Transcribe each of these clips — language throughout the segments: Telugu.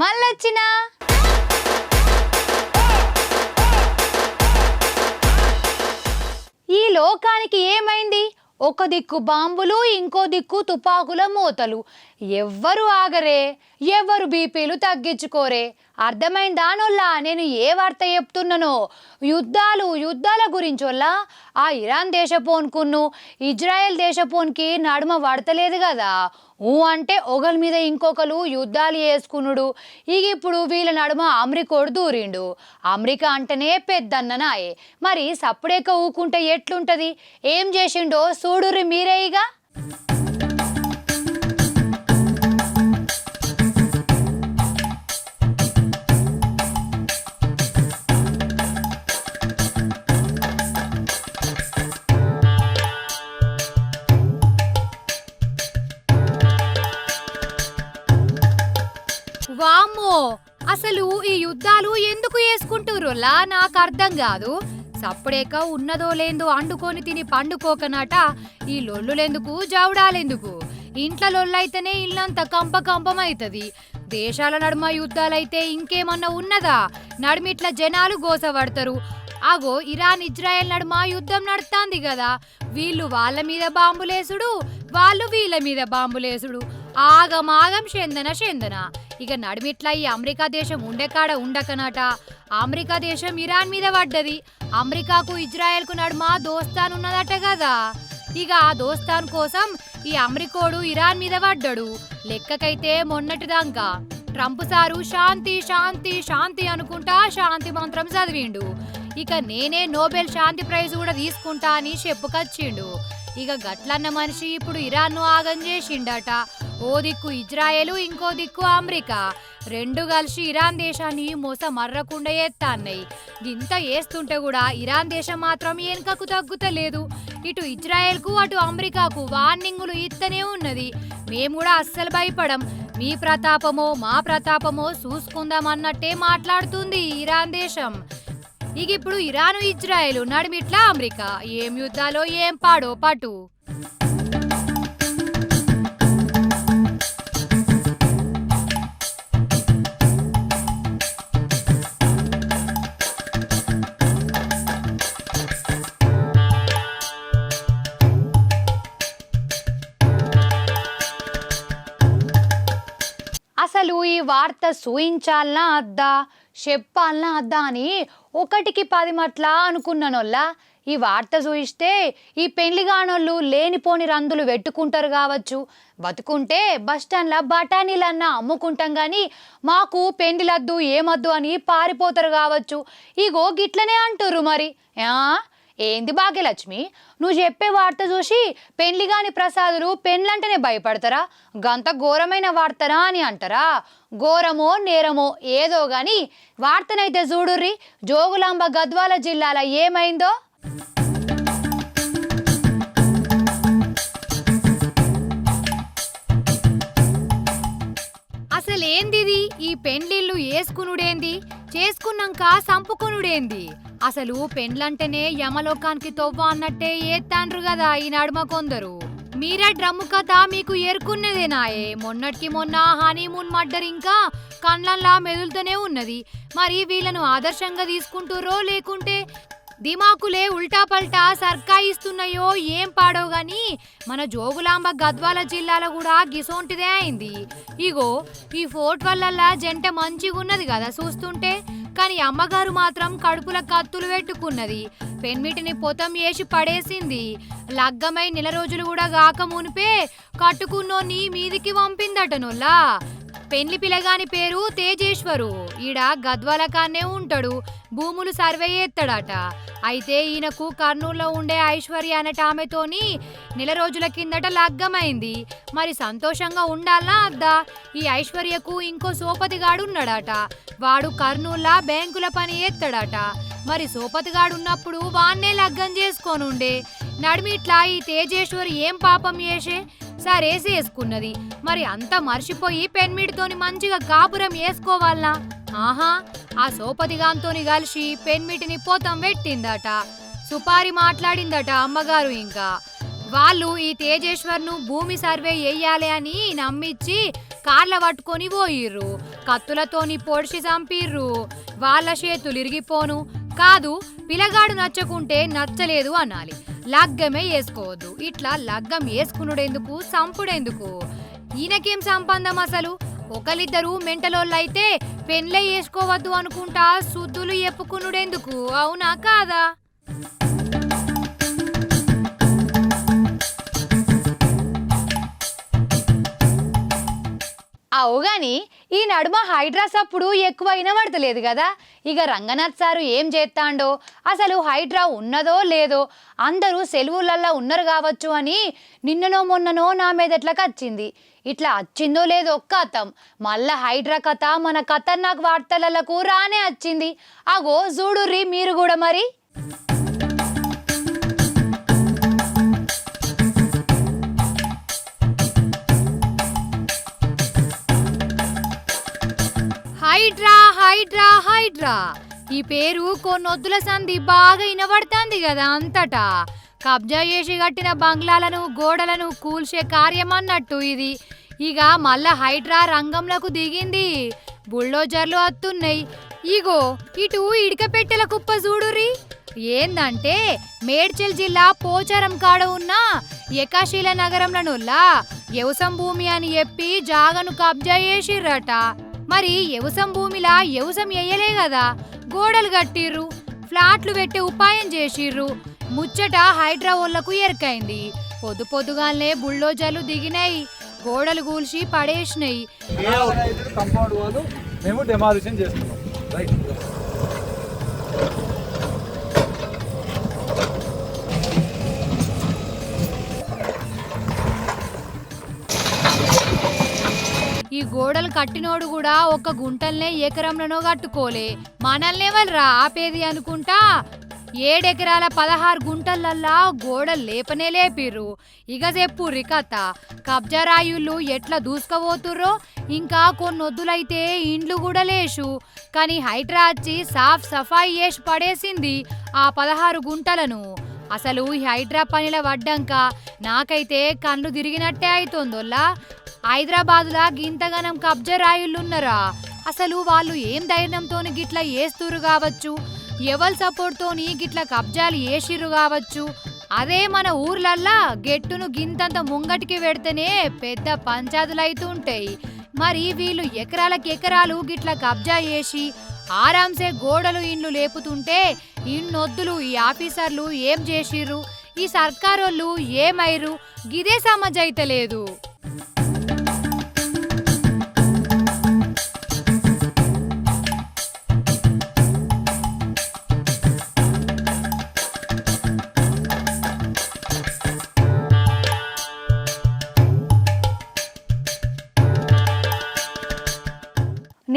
మళ్ళొచ్చినా? ఈ లోకానికి ఏమైంది? ఒక దిక్కు బాంబులు ఇంకో దిక్కు తుపాకుల మూతలు. ఎవ్వరు ఆగరే. ఎవరు బీపీలు తగ్గించుకోరే? అర్థమైందా నొల్లా? నేను ఏ వార్త చెప్తున్నానో? యుద్ధాలు యుద్ధాల గురించొల్లా? ఆ ఇరాన్ దేశపోన్కును ఇజ్రాయెల్ దేశపోన్కి నడుమ పడతలేదు కదా ఊ అంటే ఒకరి మీద ఇంకొకరు యుద్ధాలు చేసుకునుడు ఇక ఇప్పుడు వీళ్ళ నడుమ అమెరికోడు దూరిండు. అమెరికా అంటేనే పెద్దన్ననాయే మరి సప్పుడేక ఊకుంటే ఎట్లుంటది? ఏం చేసిండో చూడుర్రి మీరే ఇక వేసుకుంటుర్రులా నాకు అర్థం కాదు. సప్పుడేక ఉన్నదో లేందో అండుకొని తిని పండుకోకనాట ఈ లొల్లులెందుకు జవడాలెందుకు? ఇంట్లో లొల్లైతేనే ఇల్లంతా కంప కంపమైతది. దేశాల నడుమ యుద్ధాలైతే ఇంకేమన్నా ఉన్నదా? నడుమిట్ల జనాలు గోసపడతారు అగో ఇరాన్ ఇజ్రాయెల్ నడుమ యుద్ధం నడుస్తుంది కదా వీళ్ళు వాళ్ళ మీద బాంబులేసుడు వాళ్ళు వీళ్ళ మీద బాంబులేసుడు. ఆగమాగం చెందన చెందన ఇక నడిమిట్లా ఈ అమెరికా దేశం ఉండేకాడ ఉండకనట. అమెరికా దేశం ఇరాన్ మీద పడ్డది. అమెరికాకు ఇజ్రాయెల్కు నడుమ దోస్తానున్నదట కదా ఇక ఆ దోస్తాన్ కోసం ఈ అమెరికోడు ఇరాన్ మీద పడ్డాడు. లెక్కకైతే మొన్నటిదాకా. ట్రంప్ సారు శాంతి శాంతి శాంతి అనుకుంటా శాంతి మంత్రం చదివిండు. ఇక నేనే నోబెల్ శాంతి ప్రైజ్ కూడా తీసుకుంటా అని చెప్పుకొచ్చిండు. ఇక గట్లన్న మనిషి ఇప్పుడు ఇరాన్ను ఆగం చేసిండట. ఓ దిక్కు ఇజ్రాయెలు ఇంకో దిక్కు అమెరికా. రెండు కలిసి ఇరాన్ దేశాన్ని మోస మర్రకుండా ఎత్తాన్నాయి. ఇంత వేస్తుంటే కూడా ఇరాన్ దేశం మాత్రం వెనుకకు తగ్గుతలేదు. ఇటు ఇజ్రాయెల్కు అటు అమెరికాకు వార్నింగులు ఇస్తూనే ఉన్నది. మేము కూడా అస్సలు భయపడం. మీ ప్రతాపమో మా ప్రతాపమో చూసుకుందాం అన్నట్టే మాట్లాడుతుంది ఇరాన్ దేశం. ఇక ఇప్పుడు ఇరాను ఇజ్రాయెల్ నడిమిట్లా అమెరికా. ఏం యుద్ధాలో ఏం పాడో పటు. అసలు ఈ వార్త సూయించాలనా అద్దా? చెప్పాలనా అద్దా అని ఒకటికి పది మట్లా అనుకున్నానోళ్ళ ఈ వార్త చూయిస్తే ఈ పెళ్ళి కానోళ్ళు లేనిపోని రందులు పెట్టుకుంటారు కావచ్చు. బతుకుంటే బస్టాండ్లో బఠానీలన్నా అమ్ముకుంటాం కానీ మాకు పెండిలద్దు ఏమద్దు అని పారిపోతారు కావచ్చు. ఇగో గిట్లనే అంటురు మరి. ఏంది భాగ్యలక్ష్మి నువ్వు చెప్పే వార్త చూసి పెండ్లి కాని ప్రసాదులు పెండ్లంటేనే భయపడతారా? గంత ఘోరమైన వార్తనా అని అంటారా? ఘోరమో నేరమో ఏదో గాని వార్తనైతే చూడుర్రి. జోగులాంబ గద్వాల జిల్లాల ఏమైందో? అసలేందిది? ఈ పెండ్లిళ్ళు వేసుకునుడేంది చేసుకున్నాక సంపుకునుడేంది? అసలు పెండ్లంటేనే యమలోకానికి తొవ్వ అన్నట్టే ఏత్తాండ్రు కదా ఈ నడుమ కొందరు. మీరే డ్రమ్ము కథ మీకు ఎరుకున్నదేనాయే మొన్నటికి మొన్న హనీమూన్ మర్డర్ ఇంకా కండ్లలా మెదులుతూనే ఉన్నది. మరి వీళ్ళను ఆదర్శంగా తీసుకుంటురో లేకుంటే దిమాకులే ఉల్టా పల్టా సర్కాయిస్తున్నాయో ఏం పాడో గాని మన జోగులాంబ గద్వాల జిల్లాలో కూడా గిసోంటిదే అయింది. ఇగో ఈ ఫోర్ట్ వల్ల జంట మంచిగున్నది కదా చూస్తుంటే కానీ అమ్మగారు మాత్రం కడుపుల కత్తులు పెట్టుకున్నది. పెన్మిటిని పొతం వేసి పడేసింది. లగ్గమై నెల రోజులు కూడా గాక మునిపే కట్టుకున్నోని మీదికి పంపిందట పెండ్లి పిల్లగాని పేరు తేజేశ్వరు. ఈడ గద్వాలకాన్నే ఉంటాడు భూములు సర్వే చేస్తాడట అయితే ఈయనకు కర్నూలులో ఉండే ఐశ్వర్య అనేట ఆమెతోని నెల రోజుల కిందట లగ్గమైంది. మరి సంతోషంగా ఉండాలా అద్దా? ఈ ఐశ్వర్యకు ఇంకో సోపతిగాడు ఉన్నాడట వాడు కర్నూలులా బ్యాంకుల పని చేస్తాడట మరి సోపతిగాడు ఉన్నప్పుడు వాన్నే లగ్గం చేసుకోనుండే. నడిమిట్లా ఈ తేజేశ్వరి ఏం పాపం చేసే? సరే చేసుకున్నది మరి అంత మర్చిపోయి పెన్మిడితోని మంచిగా కాపురం వేసుకోవాలనా? ఆహా ఆ సోపతిగాంతోని కలిసి పెన్మిటిని పోతం పెట్టిందట. సుపారి మాట్లాడిందట అమ్మగారు ఇంకా. వాళ్ళు ఈ తేజేశ్వర్ను భూమి సర్వే చెయ్యాలి అని నమ్మిచ్చి కార్ల పట్టుకొని పోయిర్రు. కత్తులతోని పొడిచి చంపిర్రు. వాళ్ళ చేతులు ఇరిగిపోను కాదు పిల్లగాడు నచ్చకుంటే నచ్చలేదు అనాలి. లగ్గమే వేసుకోవద్దు ఇట్లా లగ్గం వేసుకునుడెందుకు సంపుడెందుకు? ఈయనకేం సంబంధం అసలు? ఒకరిద్దరు మెంటలోళ్ళైతే పెన్లే వేసుకోవద్దు అనుకుంటా సుద్దులు ఎప్పుకునుడెందుకు అవునా కాదా? అవు కానీ ఈ నడుమ హైడ్రాస్ అప్పుడు ఎక్కువ వినబడతలేదు కదా ఇక రంగనాథ్ సారు ఏం చేస్తాండో అసలు హైడ్రా ఉన్నదో లేదో అందరూ సెలవులల్లో ఉన్నారు కావచ్చు అని నిన్ననో మొన్ననో నా మీద ఎట్లా వచ్చింది ఇట్లా వచ్చిందో లేదో ఒక్క అర్థం. మళ్ళా హైడ్రా కథ మన ఖతర్నాక్ వార్తలకు రానే వచ్చింది అగో చూడుర్రి మీరు కూడా మరి. హైడ్రా హైడ్రా హైడ్రా. ఈ పేరు కొన్నొద్దుల సంధి బాగా వినబడుతుంది కదా అంతటా. కబ్జా చేసి కట్టిన బంగ్లాలను గోడలను కూల్చే కార్యం అన్నట్టు ఇది. ఇక మళ్ళా హైడ్రా రంగంలోకి దిగింది. బుల్డోజర్లు అత్తున్నాయి. ఇగో ఇటు ఇడిక పెట్టెల కుప్ప చూడురి ఏందంటే మేడ్చల్ జిల్లా పోచారం కాడ ఉన్న ఏకాశీల నగరంలోనుల్లా వ్యవసం భూమి అని చెప్పి జాగను కబ్జా చేసిర్రట. మరి ఎవసం భూమిలా వ్యవసం ఎయ్యలే కదా గోడలు కట్టిర్రు ఫ్లాట్లు పెట్టే ఉపాయం చేసిర్రు. ముచ్చట హైడ్రావోళ్ళకు ఎరకైంది. పొద్దు పొద్దుగాలనే బుల్డోజర్లు దిగినాయి గోడలు కూల్చి పడేసినాయి మేము డెమాలిషన్ చేస్తున్నాం. రైట్. గోడలు కట్టినోడు కూడా ఒక గుంటల్నే ఎకరంలోనో కట్టుకోలే. మనల్నే వాళ్ళరా ఆపేది అనుకుంటా? ఏడెకరాల పదహారు గుంటలల్లా గోడలు లేపనే లేపిర్రు. ఇక చెప్పుర్రి కథ కబ్జారాయుళ్ళు ఎట్లా దూసుకపోతుర్రో? ఇంకా కొన్నొద్దులైతే ఇండ్లు కూడా లేషు. కానీ హైడ్రా వచ్చి సాఫ్ సఫాయి చేసి పడేసింది ఆ పదహారు గుంటలను. అసలు ఈ హైడ్రా పనిల పడ్డాక నాకైతే కళ్ళు తిరిగినట్టే అవుతోందోల్లా హైదరాబాదులా గింతగనం కబ్జా అసలు వాళ్ళు ఏం ధైర్యంతోని గిట్లా ఏస్తురు కావచ్చు? ఎవరి సపోర్ట్తోని గిట్ల కబ్జాలు వేసిర్రు కావచ్చు? అదే మన ఊర్లల్లా గెట్టును గింతంత ముంగటికి పెడితేనే పెద్ద పంచాదులైతుంటాయి మరి వీళ్ళు ఎకరాలకు ఎకరాలు గిట్ల కబ్జా చేసి ఆరాంసే గోడలు ఇండ్లు లేపుతుంటే ఇన్నొద్దులు ఈ ఆఫీసర్లు ఏం చేసిర్రు? ఈ సర్కారోళ్ళు ఏమైరు గిదే సమజ్ అయితే లేదు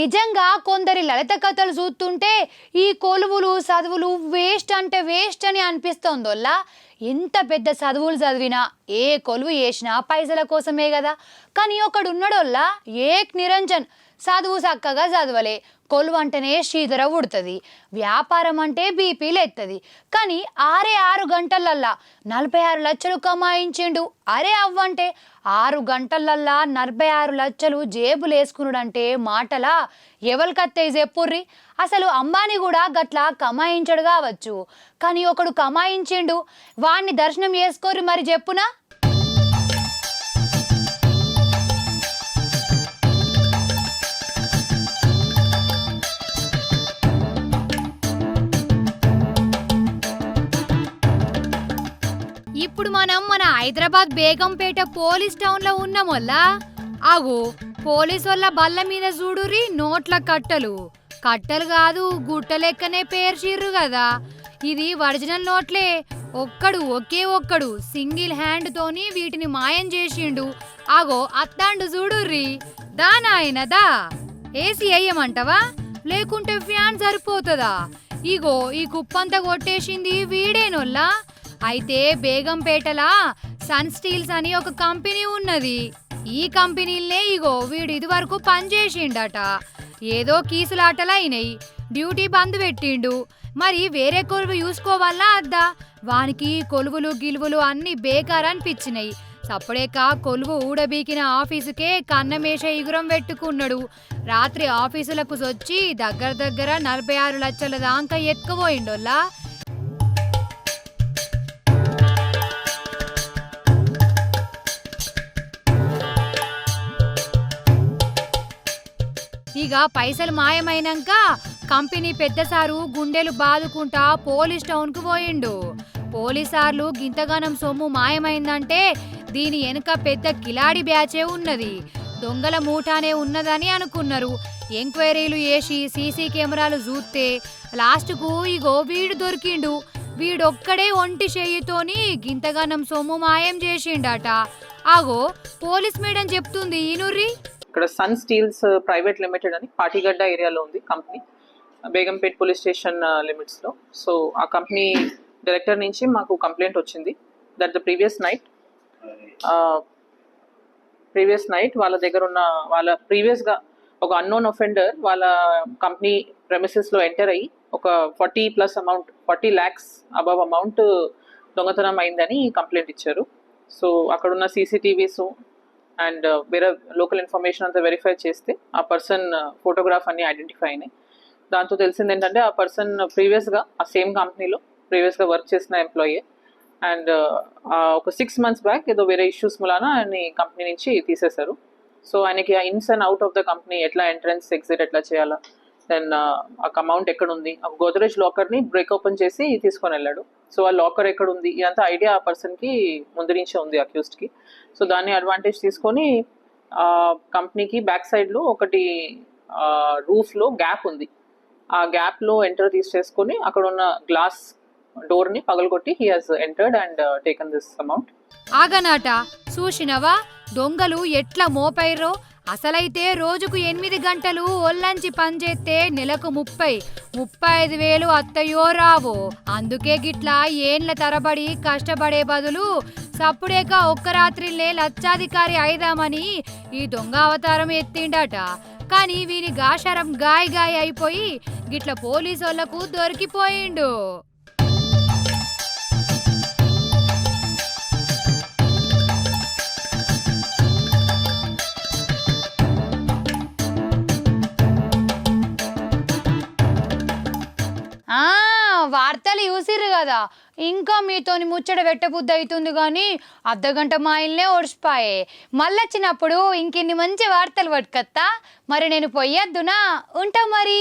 నిజంగా కొందరి లలిత కథలు చూస్తుంటే ఈ కొలువులు చదువులు వేస్ట్ అంటే వేస్ట్ అని అనిపిస్తోందోల్లా ఎంత పెద్ద చదువులు చదివినా ఏ కొలువు చేసినా పైసల కోసమే కదా. కానీ ఒకడున్నడోల్లా ఏక్ నిరంజన్ చదువు చక్కగా చదవలే. కొలువంటనే అంటేనే శ్రీధర ఉడుతుంది. వ్యాపారం అంటే బీపీలు ఎత్తది కానీ ఆరే ఆరు గంటలల్లా నలభై ఆరు లక్షలు కమాయించిండు. అరే అవ్వంటే ఆరు గంటలల్లా నలభై ఆరు లక్షలు జేబులు వేసుకున్నాడంటే మాటలా? ఎవరికత్తయ్య చెప్పుర్రి? అసలు అంబానీ కూడా గట్లా కమాయించడు కావచ్చు. కానీ ఒకడు కమాయించిండు. వాణ్ణి దర్శనం చేసుకోర్రి మరి చెప్పునా? ఇప్పుడు మనం మన హైదరాబాద్ బేగంపేట పోలీస్ టౌన్లో ఉన్నామల్లా ఆగు పోలీస్ వల్ల బల్ల మీద చూడురి నోట్ల కట్టలు. కట్టలు కాదు గుట్ట లెక్కనే పేర్చిర్రు కదా. ఇది ఒరిజినల్ నోట్లే. ఒక్కడు ఒకే ఒక్కడు సింగిల్ హ్యాండ్ తోని వీటిని మాయం చేసిండు. ఆగో అత్తాండు చూడుర్రి. దా నాయన దా. ఏసీ అయ్యమంటవా లేకుంటే ఫ్యాన్ సరిపోతుందా? ఇగో ఈ కుప్పంతా కొట్టేసింది వీడేనొల్లా? అయితే బేగంపేటలా సన్ స్టీల్స్ అని ఒక కంపెనీ ఉన్నది. ఈ కంపెనీలనే ఇగో వీడు ఇదివరకు పనిచేసిండట. ఏదో కీసులాటలైనాయి డ్యూటీ బంద్ పెట్టిండు. మరి వేరే కొలువు చూసుకోవాలా అద్దా? వానికి కొలువులు గిలువులు అన్ని బేకార్ అనిపించినాయి. సప్పుడేక కొలువు ఊడబీకిన ఆఫీసుకే కన్నమేష ఇగురం పెట్టుకున్నాడు. రాత్రి ఆఫీసులకు వచ్చి దగ్గర దగ్గర నలభై ఆరు లక్షల దాకా ఎత్తుకుపోయిండోల్లా? ఇక పైసలు మాయమైనాక కంపెనీ పెద్ద సారు గుండెలు బాదుకుంటా పోలీస్ టౌన్కు పోయిండు. పోలీసార్లు గింతగానం సొమ్ము మాయమైందంటే దీని వెనుక పెద్ద కిలాడి బ్యాచే ఉన్నది. దొంగల మూటానే ఉన్నదని అనుకున్నారు. ఎంక్వైరీలు వేసి సీసీ కెమెరాలు చూస్తే లాస్ట్కు ఇగో వీడు దొరికిండు. వీడొక్కడే ఒంటి చేయితోని గింతగానం సొమ్ము మాయం చేసిండట. ఆగో పోలీస్ మేడం చెప్తుంది ఈనుర్రి ఇక్కడ సన్ స్టీల్స్ ప్రైవేట్ లిమిటెడ్ అని పాటిగడ్డ ఏరియాలో ఉంది company. Begumpet police station uh, లిమిట్స్లో సో ఆ కంపెనీ డైరెక్టర్ నుంచి మాకు కంప్లైంట్ వచ్చింది. That the previous night previous night వాళ్ళ దగ్గర ఉన్న వాళ్ళ ప్రీవియస్గా ఒక అన్నోన్ ఒఫెండర్ వాళ్ళ కంపెనీ ప్రెమిసెస్లో ఎంటర్ అయ్యి ఒక forty plus amount forty lakhs above amount దొంగతనం అయిందని కంప్లైంట్ ఇచ్చారు. సో అక్కడ ఉన్న సీసీటీవీస్ అండ్ uh, వేరే లోకల్ ఇన్ఫర్మేషన్ అంతా వెరిఫై చేస్తే ఆ పర్సన్ ఫోటోగ్రాఫ్ uh, అన్ని ఐడెంటిఫై అయినాయి. దాంతో తెలిసింది ఏంటంటే ఆ పర్సన్ ప్రీవియస్గా ఆ సేమ్ కంపెనీలో ప్రీవియస్గా వర్క్ చేసిన ఎంప్లాయీ అండ్ uh, ఒక సిక్స్ మంత్స్ బ్యాక్ ఏదో వేరే ఇష్యూస్ మూలాన ఆయన కంపెనీ నుంచి తీసేశారు. సో ఆయనకి ఆ ins and out of the company ఎట్లా ఎంట్రన్స్ ఎగ్జిట్ ఎట్లా చేయాలా? దెన్ ఆ అమౌంట్ ఎక్కడ ఉంది ఆ గోదరేజ్ లాకర్ని బ్రేక్ ఓపెన్ చేసి తీసుకొని వెళ్ళాడు. సో ఆ లాకర్ ఎక్కడ ఉంది ఇదంతా ఐడియా ఆ పర్సన్కి ముందు నుంచే ఉంది అక్యూస్డ్కి సో దాన్ని అడ్వాంటేజ్ తీసుకొని ఆ కంపెనీకి బ్యాక్ సైడ్లో ఒకటి రూఫ్లో గ్యాప్ ఉంది. ఆ గ్యాప్లో ఎంటర్ తీసేసుకొని అక్కడ ఉన్న గ్లాస్ డోర్ని పగలగొట్టి he has entered and taken this amount ఆగనాట చూసినవా? దొంగలు ఎట్లా మోపైరో అసలైతే రోజుకు ఎనిమిది గంటలు ఒల్లంచి పనిచేస్తే నెలకు ముప్పై ముప్పై ఐదు వేలు అత్తయో రావో. అందుకే గిట్లా ఏండ్ల తరబడి కష్టపడే బదులు సప్పుడేక ఒక్క రాత్రిలే లచ్చాధికారి అయిదామని ఈ దొంగ అవతారం ఎత్తిండట. కానీ వీని గాషారం గాయ గాయ అయిపోయి గిట్ల పోలీసోళ్ళకు దొరికిపోయిండు. వార్తలు చూసిర్రు కదా. ఇంకా మీతోని ముచ్చట పెట్టబుద్ధి అవుతుంది కానీ అర్ధగంట మాయిల్నే ఓడిసిపాయే మళ్ళొచ్చినప్పుడు ఇంకిన్ని మంచి వార్తలు పట్టుకత్తా. మరి నేను పోయొద్దునా ఉంటా మరి.